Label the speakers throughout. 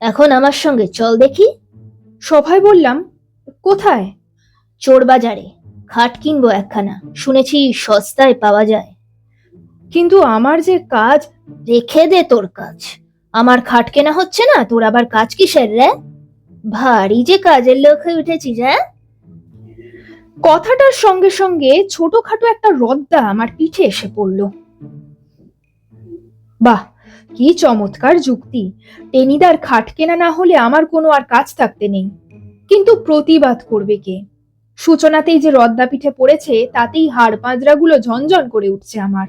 Speaker 1: এখন আমার সঙ্গে চল দেখি।
Speaker 2: সভায় বললাম কোথায়?
Speaker 1: চোর বাজারে। খাট কিনবো একখানা। শুনেছি সস্তায় পাওয়া যায়।
Speaker 2: কিন্তু আমার যে কাজ
Speaker 1: রেখে দে তোর কাজ। আমার খাট কেনা হচ্ছে না তোর আবার কাজ কিসের রে? ভারী যে কাজের লোক হয়ে উঠেছিস হ্যাঁ?
Speaker 2: কথাটার সঙ্গে সঙ্গে ছোটখাটো একটা রদ্দা আমার পিঠে এসে পড়ল। বাহ কি চমৎকার যুক্তি। টেনিদার খাট কেনা না হলে আমার কোনো আর কাজ থাকতে নেই। কিন্তু প্রতিবাদ করবে কে? সূচনাতেই যে রদ্দা পিঠে পড়েছে তাতেই হাড় পাঁজরাগুলো ঝনঝন করে উঠছে আমার।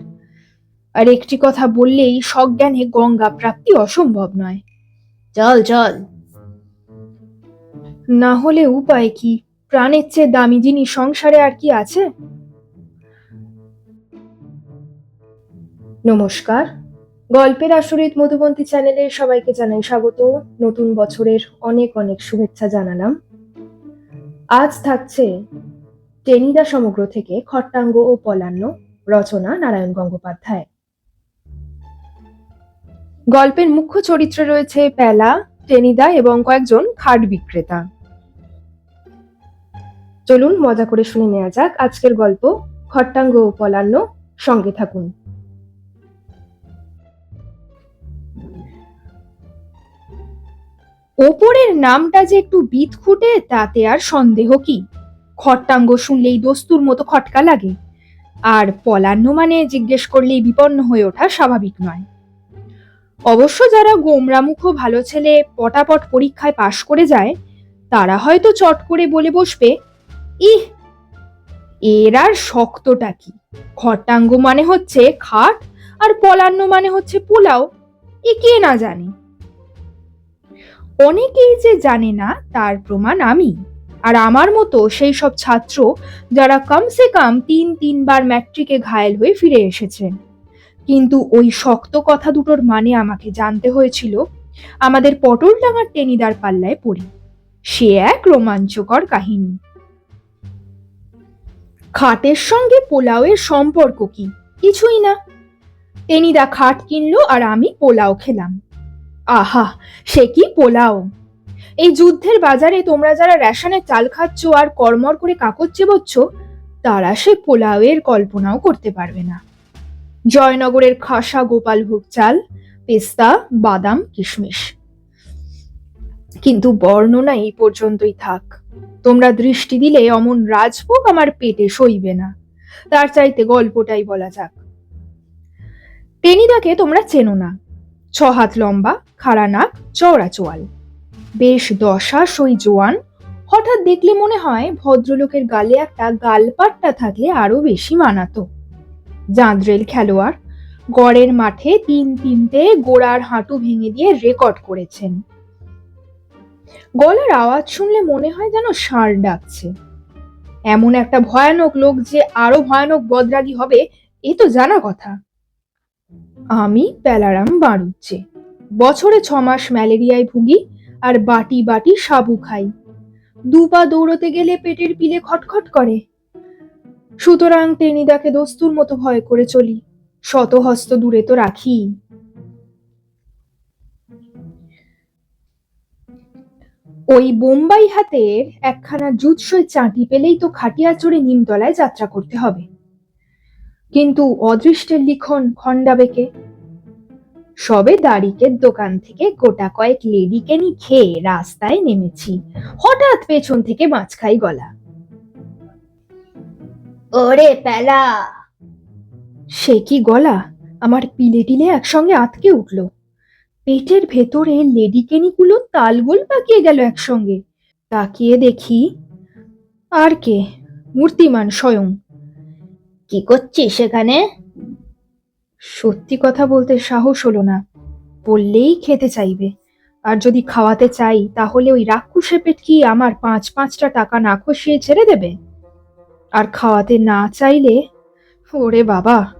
Speaker 2: আর একটি কথা বললেই সজ্ঞানে গঙ্গা প্রাপ্তি অসম্ভব নয়।
Speaker 1: চল চল।
Speaker 2: না হলে উপায় কি? প্রাণের চেয়ে দামি জিনিস সংসারে আর কি আছে? নমস্কার। গল্পের আসরিত মধুবন্তী চ্যানেলে সবাইকে জানাই স্বাগত। নতুন বছরের অনেক অনেক শুভেচ্ছা জানালাম। আজ থাকছে টেনিদা সমগ্র থেকে খট্টাঙ্গ ও পলান্ন রচনা নারায়ণ গঙ্গোপাধ্যায়। গল্পের মুখ্য চরিত্রে রয়েছে পেলা, টেনিদা এবং কয়েকজন খাট বিক্রেতা। চলুন মজা করে শুনে নেওয়া যাক আজকের গল্প খট্টাঙ্গ ও পলান্ন সঙ্গে থাকুন। ওপরের নামটা যে একটু বিত খুঁটে, তাতে আর সন্দেহ কি? খট্টাঙ্গ শুনলেই দস্তুর মতো খটকা লাগে। আর পলান্ন মানে জিজ্ঞেস করলেই বিপন্ন হয়ে ওঠা স্বাভাবিক নয়। অবশ্য যারা গোমরামুখ ভালো ছেলে পটাপট পরীক্ষায় পাশ করে যায়, তারা হয়তো চট করে বলে বসবে, ইহ, এর আর শক্তটা কি? খট্টাঙ্গ মানে হচ্ছে খাট আর পলান্ন মানে হচ্ছে পোলাও। এ কে না জানে? অনেকেই যে জানে না, তার প্রমাণ আমি। আর আমার মতো সেই সব ছাত্র যারা কমসে কম তিন, তিনবার ম্যাট্রিকে ঘায়েল হয়ে ফিরে এসেছে। কিন্তু ওই শক্ত কথা দুটোর মানে আমাকে জানতে হয়েছিল, আমাদের পটলডাঙার টেনিদার পাল্লায় পড়ি। সে এক রোমাঞ্চকর কাহিনী। খাটের সঙ্গে পোলাওয়ের সম্পর্ক কি? কিছুই না। টেনিদা খাট কিনলো আর আমি পোলাও খেলাম। আহা, সে কি পোলাও। এই যুদ্ধের বাজারে তোমরা যারা রেশনে চাল খাচ্ছ আর কর্মর করে কাকর চেবচ্ছ, তারা সে পোলাওয়ের কল্পনাও করতে পারবে না। জয়নগরের খাসা গোপালভোগ চাল, পেস্তা, বাদাম, কিশমিশ। কিন্তু বর্ণনা এই পর্যন্তই থাক। তোমরা দৃষ্টি দিলে অমন রাজভোগ আমার পেটে সইবে না। তার চাইতে গল্পটাই বলা যাক। টেনিদাকে তোমরা চেনো না। ছ হাত লম্বা, খাড়া নাক, চওড়া চোয়াল। বেশ দশা সই জোয়ান। হঠাৎ দেখলে মনে হয় ভদ্রলোকের গালে একটা গালপাট্টা থাকলে আরও বেশি মানাতো। জাঁদরেল খেলোয়াড়, গড়ের মাঠে তিন তিনটে গোড়ার হাঁটু ভেঙে দিয়ে রেকর্ড করেছেন। গলার আওয়াজ শুনলে মনে হয় যেন ষাঁড় ডাকছে। এমন একটা ভয়ানক লোক যে আরও ভয়ানক বদরাগী হবে, এ তো জানা কথা। আমি প্যালারাম বাড়ুচ্ছে বছরে ছ মাস ম্যালেরিয়ায় ভুগি আর বাটি বাটি সাবু খাই। দুপা দৌড়তে গেলে পেটের পিলে খটখট করে। সুতরাং টেনিদাকে দস্তুর মতো ভয় করে চলি। শত হস্ত দূরে তো রাখি। ওই বোম্বাই হাতের একখানা জুৎসই চাঁটি পেলেই তো খাটিয়া চড়ে নিমতলায় যাত্রা করতে হবে। কিন্তু অদৃষ্টের লিখন খণ্ডাবেকে সবে দাড়িকের দোকান থেকে গোটা কয়েক লেডিকেনি খেয়ে রাস্তায় নেমেছি। হঠাৎ পেছন থেকে মাছখাই গলা।
Speaker 1: ওরে পেলা!
Speaker 2: সে কি গলা? আমার পিলে টিলে একসঙ্গে আটকে উঠল। পেটের ভেতরে লেডিকেনিগুলো তালগোল পাকিয়ে গেল একসঙ্গে। তাকিয়ে দেখি আর কে? মূর্তিমান স্বয়ং।
Speaker 1: কি করছিস সেখানে?
Speaker 2: সত্যি কথা বলতে সাহস হলো না। বললেই খেতে চাইবে। আর যদি খাওয়াতে চাই, তাহলে ওই রাক্ষুসে পেট কি আমার পাঁচ পাঁচটা টাকা না খসিয়ে ছেড়ে দেবে? আর খাওয়াতে না চাইলে, ওরে বাবা।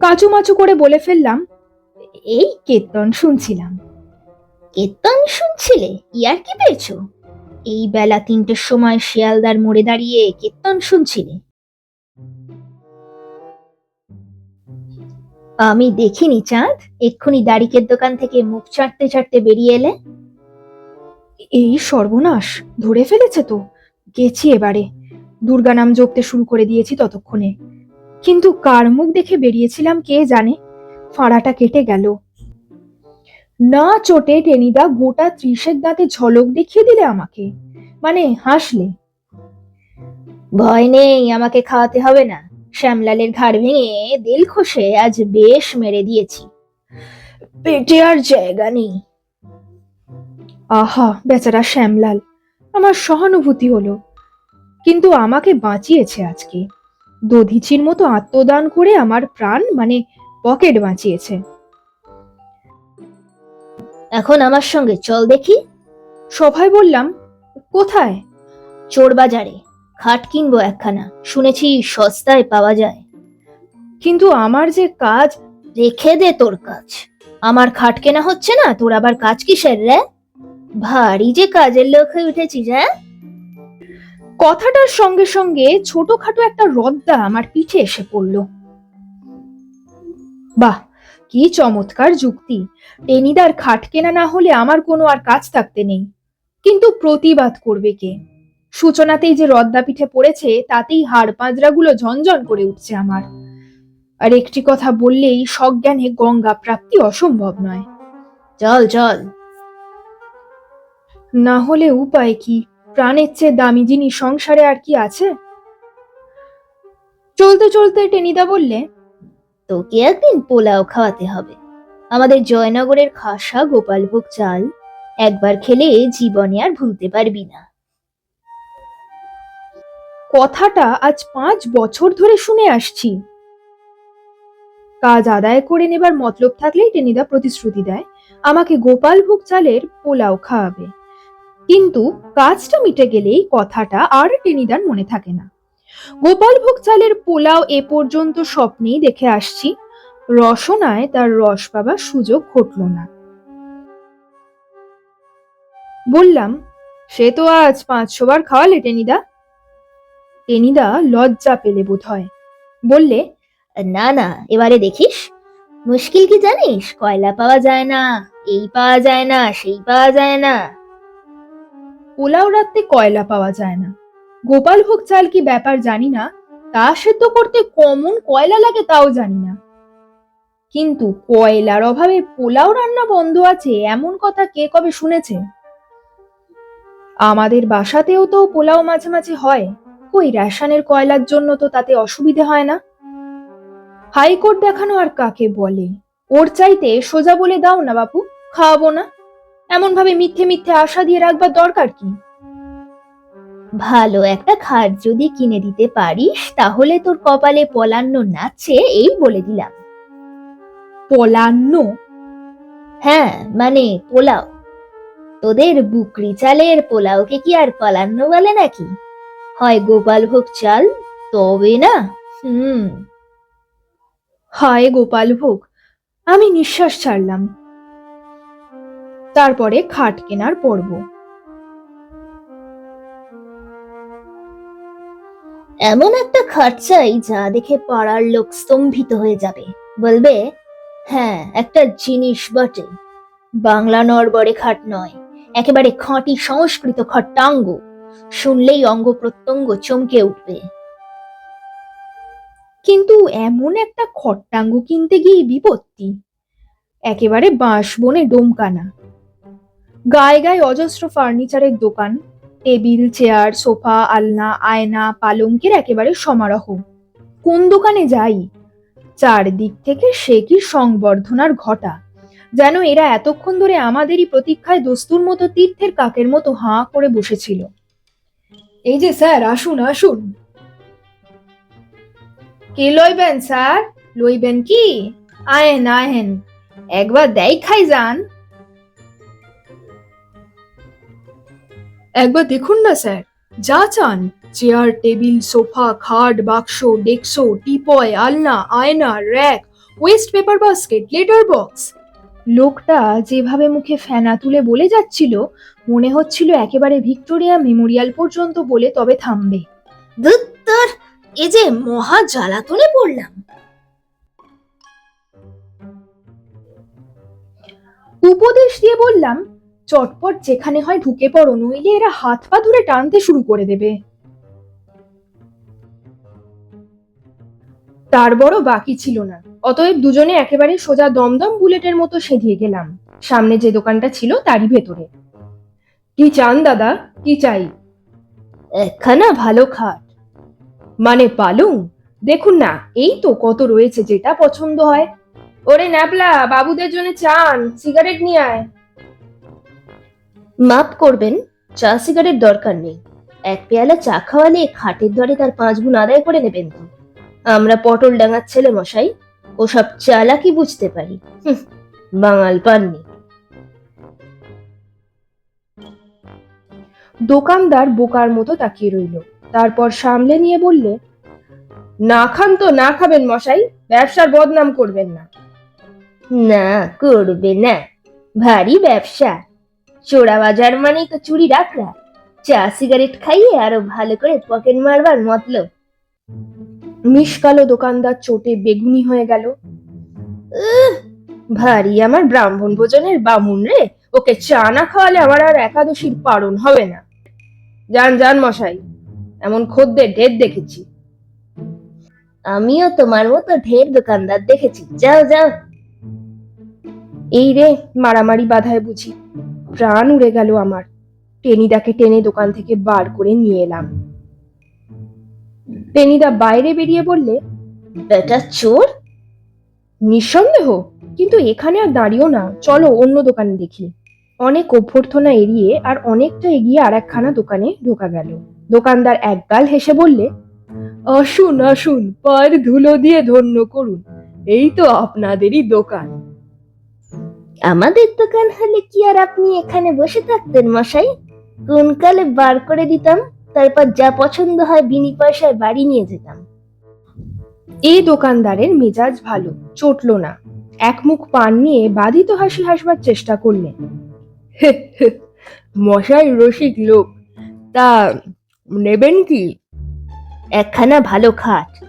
Speaker 2: কাচুমাচু করে বলে ফেললাম, এই কীর্তন শুনছিলাম।
Speaker 1: কেতন শুনছিলে ইয়ার কি পেয়েছ? এই বেলা তিনটের সময় শিয়ালদার মোড়ে দাঁড়িয়ে কেতন শুনছিলে। আমি দেখিনি চাঁদ, এক্ষুনি দাড়িকের দোকান থেকে মুখ চাটতে চাটতে বেরিয়ে এলে।
Speaker 2: এই সর্বনাশ, ধরে ফেলেছে তো। গেছি এবারে। দুর্গা নাম জপতে শুরু করে দিয়েছি ততক্ষণে। কিন্তু কার মুখ দেখে বেরিয়েছিলাম কে জানে? ফাঁড়াটা কেটে গেল। না চোটে টেনিদা গোটা ত্রিশের দাঁতে ঝলক দেখিয়ে দিলে আমাকে। মানে হাসলে।
Speaker 1: ভয় নেই, আমাকে খাওয়াতে হবে না। শ্যামলালের ঘাড় ভেঙে দিল খসে আজ বেশ মেরে দিয়েছি। পেটে আর জায়গা নেই।
Speaker 2: আহা, বেচারা শ্যামলাল, আমার সহানুভূতি হলো। কিন্তু আমাকে বাঁচিয়েছে আজকে। দধিচির মতো আত্মদান করে আমার প্রাণ মানে পকেট বাঁচিয়েছে।
Speaker 1: এখন আমার সঙ্গে চল দেখি।
Speaker 2: সভায় বললাম কোথায়?
Speaker 1: চোর বাজারে খাট কিনবো একখানা শুনেছি সস্তায় পাওয়া যায়।
Speaker 2: কিন্তু আমার যে কাজ
Speaker 1: রেখে দে তোর কাজ। আমার খাট কেনা হচ্ছে না তোর আবার কাজ কিসের রে? ভারী যে কাজের লোক হয়ে উঠেছিস হ্যাঁ?
Speaker 2: কথাটার সঙ্গে সঙ্গে ছোটখাটো একটা রদ্দা আমার পিঠে এসে পড়ল। বাহ! কি চমৎকার যুক্তি। টেনিদার খাট কেনা না হলে আমার কোনো আর কাজ থাকতে নেই। কিন্তু প্রতিবাদ করবে কে? সূচনাতেই যে রদ্দা পিঠে পড়েছে তাতেই হাড় পাঁজরাগুলো ঝনঝন করে উঠছে আমার। আর একটি কথা বললেই সজ্ঞানে গঙ্গা প্রাপ্তি অসম্ভব নয়।
Speaker 1: চল চল।
Speaker 2: না হলে উপায় কি? প্রাণের চেয়ে দামি জিনিস সংসারে আর কি আছে? চলতে চলতে টেনিদা বললে
Speaker 1: তোকে একদিন পোলাও খাওয়াতে হবে। আমাদের জয়নগরের খাসা গোপালভোগ চাল একবার খেলে জীবনে আর ভুলতে পারবি না।
Speaker 2: কথাটা আজ পাঁচ বছর ধরে শুনে আসছি। কাজ আদায় করে নেবার মতলব থাকলেই টেনিদা প্রতিশ্রুতি দেয়, আমাকে গোপালভোগ চালের পোলাও খাওয়াবে। কিন্তু কাজটা মিটে গেলেই কথাটা আর টেনিদার মনে থাকে না। গোপালভোগ চালের পোলাও এ পর্যন্ত স্বপ্নেই দেখে আসছি। রসনায় তার রস পাবার সুযোগ ঘটল না। বললাম, সে তো আজ পাঁচশো বার খাওয়ালে টেনিদা? টেনিদা লজ্জা পেলে বোধ হয় বললে,
Speaker 1: না না, এবারে দেখিস। মুশকিল কি জানিস? কয়লা পাওয়া যায় না, এই পাওয়া যায় না, সেই পাওয়া যায় না।
Speaker 2: পোলাও রাত্রে কয়লা পাওয়া যায় না। গোপালভোগ চাল কি ব্যাপার জানি না? তা সেদ্ধ করতে কমন কয়লা লাগে তাও জানি না। কিন্তু কয়লার অভাবে পোলাও রান্না বন্ধ আছে, এমন কথা কে কবে শুনেছে? আমাদের বাসাতেও তো পোলাও মাঝে মাঝে হয়। কই রেশনের কয়লার জন্য তো তাতে অসুবিধে হয় না? হাইকোর্ট দেখানো আর কাকে বলে? ওর চাইতে সোজা বলে দাও না বাপু, খাওয়াবো না। এমন ভাবে মিথ্যে মিথ্যে আশা দিয়ে রাখবার দরকার কি?
Speaker 1: ভালো একটা খাট যদি কিনে দিতে পারিস তাহলে তোর কপালে পলান্ন নাচছে এই বলে দিলাম।
Speaker 2: পলান্ন?
Speaker 1: হ্যাঁ মানে পোলাও। তোদের বুকরি চালের পোলাওকে কি আর পলান্ন বলে নাকি? হয় গোপালভোগ চাল তবে না। হুম।
Speaker 2: হায় গোপাল ভোগ আমি নিঃশ্বাস ছাড়লাম। তারপরে খাট কেনার পর্ব।
Speaker 1: এমন একটা খরচাই যা দেখে পাড়ার লোক স্তম্ভিত হয়ে যাবে। বলবে হ্যাঁ একটা জিনিস বটে। বাংলা নরবরে খাট নয়, একেবারে খাঁটি সংস্কৃত খট্টাঙ্গ। শুনলেই অঙ্গ প্রত্যঙ্গ চমকে উঠবে।
Speaker 2: কিন্তু এমন একটা খট্টাঙ্গ কিনতে গিয়ে বিপত্তি। একেবারে বাঁশ বনে ডোমকানা। গায়ে গায়ে অজস্র ফার্নিচারের দোকান টেবিল, চেয়ার, সোফা, আলনা, আয়না, পালঙ্কের একেবারে সমারোহ। কোন দোকানে যাই? চারদিক থেকে সে কি সংবর্ধনার ঘটা? যেন এরা এতক্ষণ ধরে আমাদেরই প্রতীক্ষায় দস্তুর মতো তীর্থের কাকের মতো হাঁ করে বসেছিল। এই যে স্যার, আসুন আসুন। কে লইবেন স্যার? লইবেন কি? আয়েন আয়েন। একবার দেখাই যান। একবার দেখুন না স্যার। যা চান চেয়ার টেবিল সোফা খাট বাক্স ডেক্সো টিপয় আলনা আয়না rack waste paper basket letter box. লোকটা যেভাবে মুখে ফেনা তুলে বলে যাচ্ছিল মনে হচ্ছিল একেবারে ভিক্টোরিয়া মেমোরিয়াল পর্যন্ত বলে তবে থামবে।
Speaker 1: ধুত্তর এ যে মহা জ্বালাতনে পড়লাম।
Speaker 2: উপদেশ দিয়ে বললাম চটপট যেখানে হয় ঢুকে পড়ো, নইলে এরা হাত পা ধরে টানতে শুরু করে দেবে। তার বড় বাকি ছিল না। অতএব দুজনে একেবারে সোজা দমদম বুলেটের মতো সেধিয়ে গেলাম। সামনে যে দোকানটা ছিল, তারই ভেতরে। কি চান দাদা? কি চাই?
Speaker 1: একখানা ভালো খাট।
Speaker 2: মানে পালুং? দেখুন না, এই তো কত রয়েছে, যেটা পছন্দ হয়। ওরে ন্যাপলা, বাবুদের জন্য চান, সিগারেট নিয়ে আয়।
Speaker 1: মাপ করবেন, চা সিগারেট দরকার নেই। এক পেয়ালা চা খাওয়ালে খাটের দরে তার পাঁচ গুণ আদায় করে নেবেন তো। আমরা পটল ডাঙার ছেলে মশাই ও ওসব চালাকি বুঝতে পারি। বাঙাল পাননি।
Speaker 2: দোকানদার বোকার মতো তাকিয়ে রইল। তারপর সামলে নিয়ে বললে, না খান তো, না খাবেন মশাই, ব্যবসার বদনাম করবেন না।
Speaker 1: না, করবে না। ভারী ব্যবসা। চোরা বাজার মানেই তো চুরি রাখরা চা, সিগারেট খাইয়ে আরও ভালো করে পকেট মারবার মতলব।
Speaker 2: মিসকালো দোকানদার চোটে বেগুনি হয়ে গেল।
Speaker 1: ভারী আমার ব্রাহ্মণ ভোজনের বামুন রে।
Speaker 2: ওকে চা না খাওয়ালে আমার আর একাদশীর পারণ হবে না। যান যান মশাই, এমন খদ্দের ঢের দেখেছি।
Speaker 1: আমিও তোমার মতো ঢের দোকানদার দেখেছি। যাও যাও।
Speaker 2: এই রে, মারামারি বাধায় বুঝি। প্রাণ উড়ে গেল আমার। টেনিদাকে টেনে দোকান থেকে বার করে নিয়ে এলাম। টেনিদা বাইরে বেরিয়ে বললে
Speaker 1: বেটা চোর?
Speaker 2: নিঃসন্দেহ কিন্তু এখানে আর দাঁড়িয়েও না। চলো অন্য দোকানে দেখি। অনেক অভ্যর্থনা এড়িয়ে আর অনেকটা এগিয়ে আর একখানা দোকানে ঢোকা গেল। দোকানদার একগাল হেসে বললে আসুন আসুন পায়ের ধুলো দিয়ে ধন্য করুন। এই তো আপনাদেরই দোকান।
Speaker 1: আমাদের দোকান হলে কি আর আপনি এখানে বসে থাকতেন মশাই? কোন কালে বার করে দিতাম তারপর যা পছন্দ হয় বিনি পয়সায় বাড়ি নিয়ে যেতাম।
Speaker 2: এই দোকানদারের মেজাজ ভালো চটলো না। এক মুখ পান নিয়ে বাধিত হাসি হাসবার চেষ্টা করলেন। মশাই রসিক লোক তা নেবেন কি?
Speaker 1: একখানা ভালো খাট।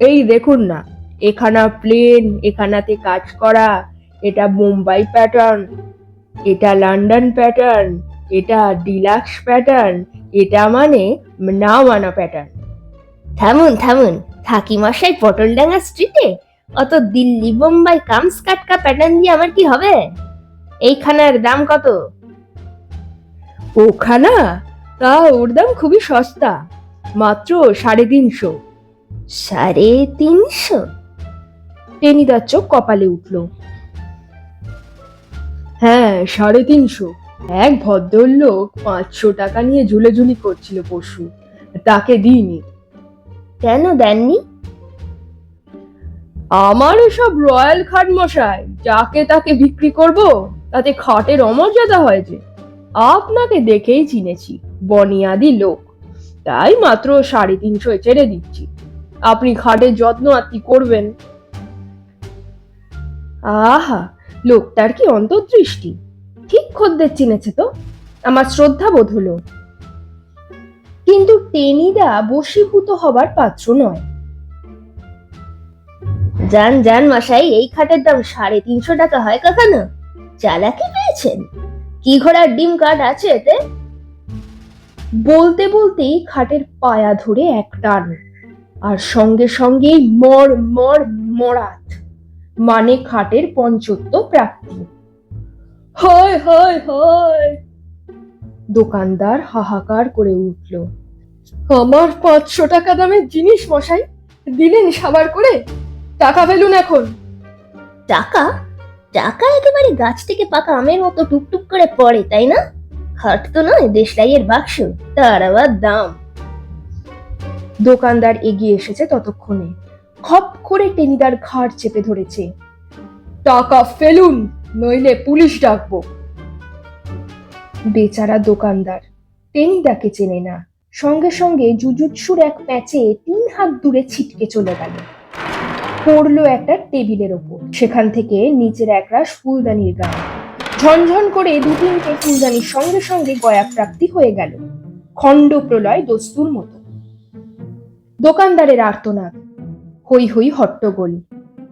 Speaker 2: এই দেখুন না এখানা প্লেন এখানাতে কাজ করা এটা মুম্বাই প্যাটার্ন এটা লন্ডন প্যাটার্ন এটা ডিলাক্স প্যাটার্ন এটা মানে না মানা প্যাটার্ন
Speaker 1: থামুন থামুন থাকি মশাই পটলডাঙ্গা স্ট্রিটে অত দিল্লি বোম্বাই কামস কাটকা প্যাটার্ন দিয়ে আমার কি হবে? এইখানার দাম কত?
Speaker 2: ওখানা? তা ওর দাম খুবই সস্তা মাত্র সাড়ে তিনশো।
Speaker 1: সাড়ে তিনশো?
Speaker 2: টেনিদার চোখ কপালে উঠল। হ্যাঁ সাড়ে তিনশো। এক ভদ্রলোক পাঁচশো টাকা নিয়ে ঝুলেঝুলি করছিল পশু তাকে দিইনি।
Speaker 1: কেন দেননি?
Speaker 2: আমার সব রয়্যাল খাট মশাই যাকে তাকে বিক্রি করব তাতে খাটের অমর্যাদা হয়েছে আপনাকে দেখেই চিনেছি বনিয়াদি লোক। তাই মাত্র সাড়ে তিনশো ছেড়ে দিচ্ছি। আপনি খাটের যত্ন আত্মি করবেন। আহা লোকটার কি অন্তর্দৃষ্টি? ঠিক খদ্দের চিনেছে তো। আমার শ্রদ্ধা বোধ হলো। কিন্তু টেনিদা বশীভূত হবার পাত্র নয়।
Speaker 1: যান যান মশাই, এই খাটের দাম সাড়ে তিনশো টাকা হয় কখনো চালাকি পেয়েছেন? কি ঘোড়ার ডিম কাঠ আছে এতে?
Speaker 2: বলতে বলতেই খাটের পায়া ধরে এক টান, আর সঙ্গে সঙ্গেই মর মর, মরাত। মানে খাটের পঞ্চত্ব প্রাপ্তি। হয় হয় হয়! দোকানদার হাহাকার করে উঠল। আমার পাঁচশো টাকা দামের জিনিস মশাই দিলেন সাবার করে? টাকা ফেলুন এখন।
Speaker 1: টাকা? টাকা একেবারে গাছ থেকে পাকা আমের মতো টুকটুক করে পড়ে তাই না? খাট তো নয় দেশলাইয়ের বাক্স তার আবার দাম।
Speaker 2: দোকানদার এগিয়ে এসেছে ততক্ষণে। খপ করে টেনিদার ঘাড় চেপে ধরেছে। টাকা ফেলুন, নইলে পুলিশ ডাকবো। বেচারা দোকানদার, টেনিদাকে চেনে না। সঙ্গে সঙ্গে জুজুৎসুর এক প্যাচে তিন হাত দূরে ছিটকে চলে গেল। পড়ল একটা টেবিলের ওপর। সেখান থেকে নিচের একরাশ ফুলদানির গান ঝনঝন করে দু তিনটে ফুলদানির সঙ্গে সঙ্গে গয়া প্রাপ্তি হয়ে গেল। খণ্ড প্রলয় দস্তুর মতো। দোকানদারের আর্তনাদ। হই হই হট্টগোল।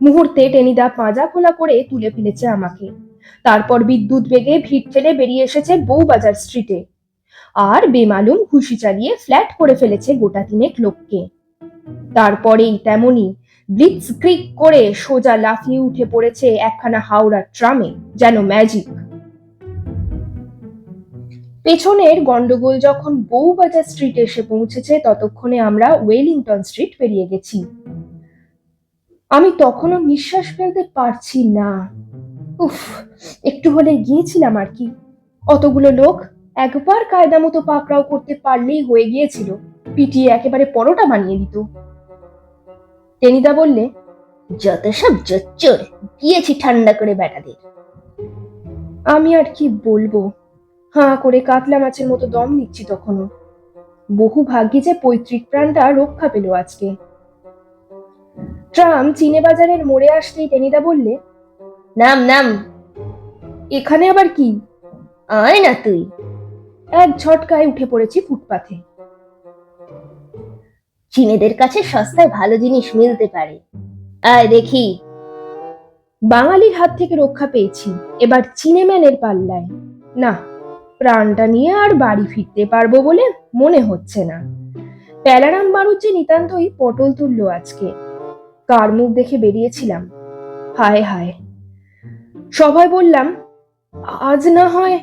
Speaker 2: মুহূর্তে টেনিদা পাঁজা খোলা করে তুলে ফেলেছে আমাকে। তারপর বিদ্যুৎ বেগে ভিড় ঠেলে বেরিয়ে এসেছে বউবাজার স্ট্রিটে। আর বেমালুম খুশি চালিয়ে ফ্ল্যাট করে ফেলেছে গোটা তিনেক লোককে। তারপরেই তেমনি ব্লিটস ক্রিক করে সোজা লাফিয়ে উঠে পড়েছে একখানা হাওড়া ট্রামে, যেন ম্যাজিক। পেছনের গন্ডগোল যখন বউবাজার স্ট্রিট এসে পৌঁছেছে, ততক্ষণে আমরা ওয়েলিংটন স্ট্রিট পেরিয়ে গেছি। আমি তখনও নিঃশ্বাস ফেলতে পারছি না। উফ, একটু হলে গিয়েছিলাম আর কি। অতগুলো লোক একবার কায়দা মতো পাকড়াও করতে পারলেই হয়ে গিয়েছিল। পিটিয়ে একেবারে পরোটা বানিয়ে দিত। টেনিদা বললে,
Speaker 1: যত সব জোচ্চর, গিয়েছি ঠান্ডা করে বেটাদের।
Speaker 2: আমি আর কি বলব? হাঁ করে কাতলা মাছের মতো দম নিচ্ছি তখনও। বহু ভাগ্যে যে পৈতৃক প্রাণটা রক্ষা পেল আজকে। ট্রাম চিনে বাজারের মোড়ে আসতেই টেনিদা বললে,
Speaker 1: নাম নাম,
Speaker 2: এখানে আবার কি?
Speaker 1: আয় না তুই।
Speaker 2: এক ঝটকায় উঠে পড়েছি ফুটপাথে।
Speaker 1: চীনেদের কাছে সস্তায় ভালো জিনিস মিলতে পারে। আয় দেখি।
Speaker 2: বাঙালির হাত থেকে রক্ষা পেয়েছি। এবার চিনেম্যানের পাল্লায়। না, প্রাণটা নিয়ে আর বাড়ি ফিরতে পারব বলে মনে হচ্ছে না। প্যালারাম বাড়ুজ্জে নিতান্তই পটল তুললো আজকে। কার মুখ দেখে বেরিয়েছিলাম? হায় হায়। সবাই বললাম, আজ না হয়?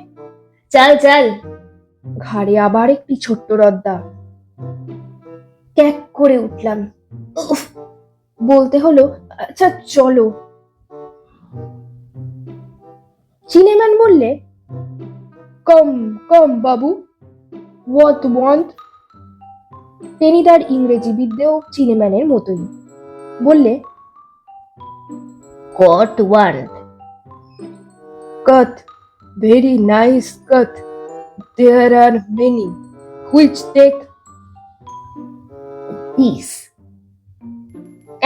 Speaker 1: চাল চাল।
Speaker 2: ঘাড়ে আবার একটি ছোট্ট রদ্দা। ক্যাক করে উঠলাম। বলতে হলো আচ্ছা চলো। চিনেম্যান বললে, come come, Babu. What want? তিনি তার ইংরেজি বিদ্যেও চিনেম্যানের মতোই। বললে
Speaker 1: cut one
Speaker 2: cut very nice cut there are many. Which take?
Speaker 1: Piece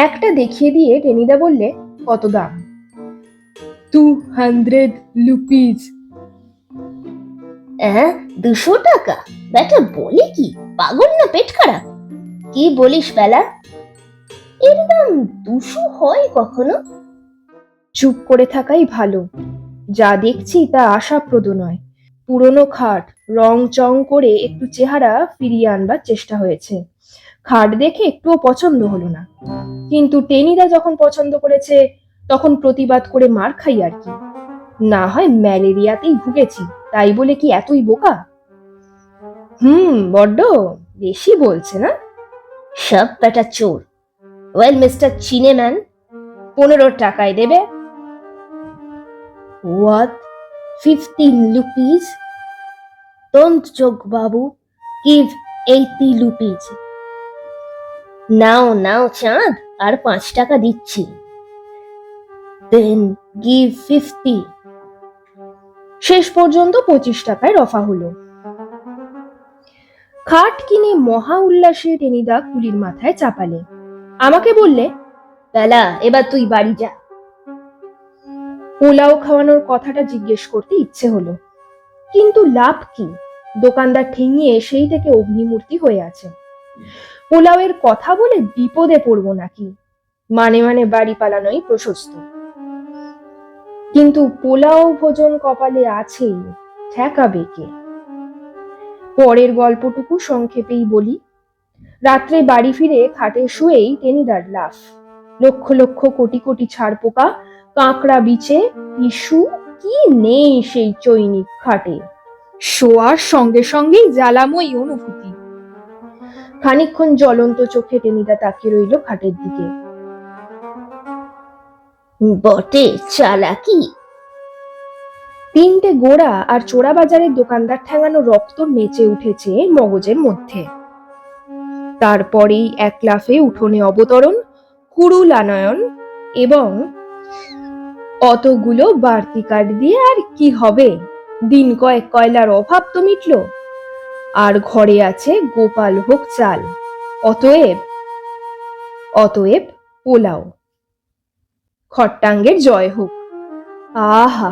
Speaker 2: একটা দেখিয়ে দিয়ে টেনিদা বললে কত দাম? টু হান্ড্রেড রুপিজ
Speaker 1: হ্যাঁ দুশো টাকা? বেটা বলে কি পাগল না পেট খারাপ? কি বলিস বেলা? এর দাম দুশো হয় কখনো?
Speaker 2: চুপ করে থাকাই ভালো। যা দেখছি তা আশাপ্রদ নয়। পুরনো খাট রং চং করে একটু চেহারা ফিরিয়ে আনবার চেষ্টা হয়েছে। খাট দেখে একটুও পছন্দ হলো না। কিন্তু টেনিদা যখন পছন্দ করেছে তখন প্রতিবাদ করে মার খাই আর কি। না হয় ম্যালেরিয়াতেই ভুগেছি তাই বলে কি এতই বোকা? হুম বড্ড বেশি বলছে না?
Speaker 1: সব বেটা চোর। ওয়েল মিস্টার চিনেম্যান
Speaker 2: পনেরো টাকায় দেবে
Speaker 1: What? Fifteen rupees? Don't joke, Babu. Give eighty rupees. নাও নাও চাঁদ আর পাঁচ টাকা দিচ্ছি দেন গিভ ফিফটি
Speaker 2: শেষ পর্যন্ত পঁচিশ টাকায় রফা হলো খাট কিনে মহা উল্লাসে টেনিদা কুলির মাথায় চাপালে আমাকে বললে,
Speaker 1: বেলা, এবার তুই বাড়ি যা।
Speaker 2: পোলাও খাওয়ানোর কথাটা জিজ্ঞেস করতে ইচ্ছে হলো। কিন্তু লাভ কি? দোকানদার ঠেঙিয়ে সেই থেকে অগ্নিমূর্তি হয়ে আছে। পোলাওয়ের কথা বলে বিপদে পড়ব নাকি? মানে মানে বাড়ি পালানোই প্রশস্ত। কিন্তু পোলাও ভোজন কপালে আছেই, ঠেকাবে কে? পরের গল্পটুকু সংক্ষেপেই বলি। রাত্রে বাড়ি ফিরে খাটে শুয়েই টেনিদার লাফ। লক্ষ লক্ষ কোটি কোটি ছাড় পোকা কাঁকড়া বিছে ইস্যু কি নেই সেই চৈনিক খাটে। শোয়ার সঙ্গে সঙ্গেই জ্বালাময়ী অনুভূতি। খানিকক্ষণ জ্বলন্ত চোখে টেনিদা তাকিয়ে রইল খাটের দিকে।
Speaker 1: বটে চালাকি।
Speaker 2: তিনটে গোড়া আর চোরা বাজারের দোকানদার ঠেঙানো রক্ত নেচে উঠেছে মগজের মধ্যে। তারপরেই এক লাফে উঠোনে অবতরণ কুড়ুল আনয়ন এবং অতগুলো বাড়তি কাঠ দিয়ে আর কি হবে? দিন কয়েক কয়লার অভাব তো মিটলো। আর ঘরে আছে গোপাল ভোগ চাল। অতএব অতএব পোলাও। খট্টাঙ্গের জয় হোক। আহা,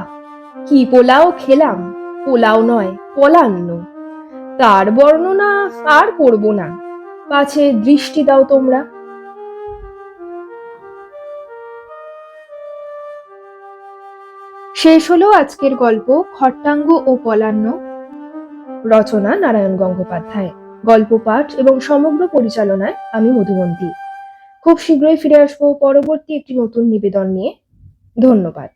Speaker 2: কি পোলাও খেলাম। পোলাও নয়, পলান্ন। তার বর্ণনা আর করব না। পাছে দৃষ্টি দাও তোমরা। শেষ হলো আজকের গল্প খট্টাঙ্গ ও পলান্ন। রচনা নারায়ণ গঙ্গোপাধ্যায়। গল্প পাঠ এবং সমগ্র পরিচালনায় আমি মধুবন্তী খুব শীঘ্রই ফিরে আসব পরবর্তী একটি নতুন নিবেদন নিয়ে। ধন্যবাদ।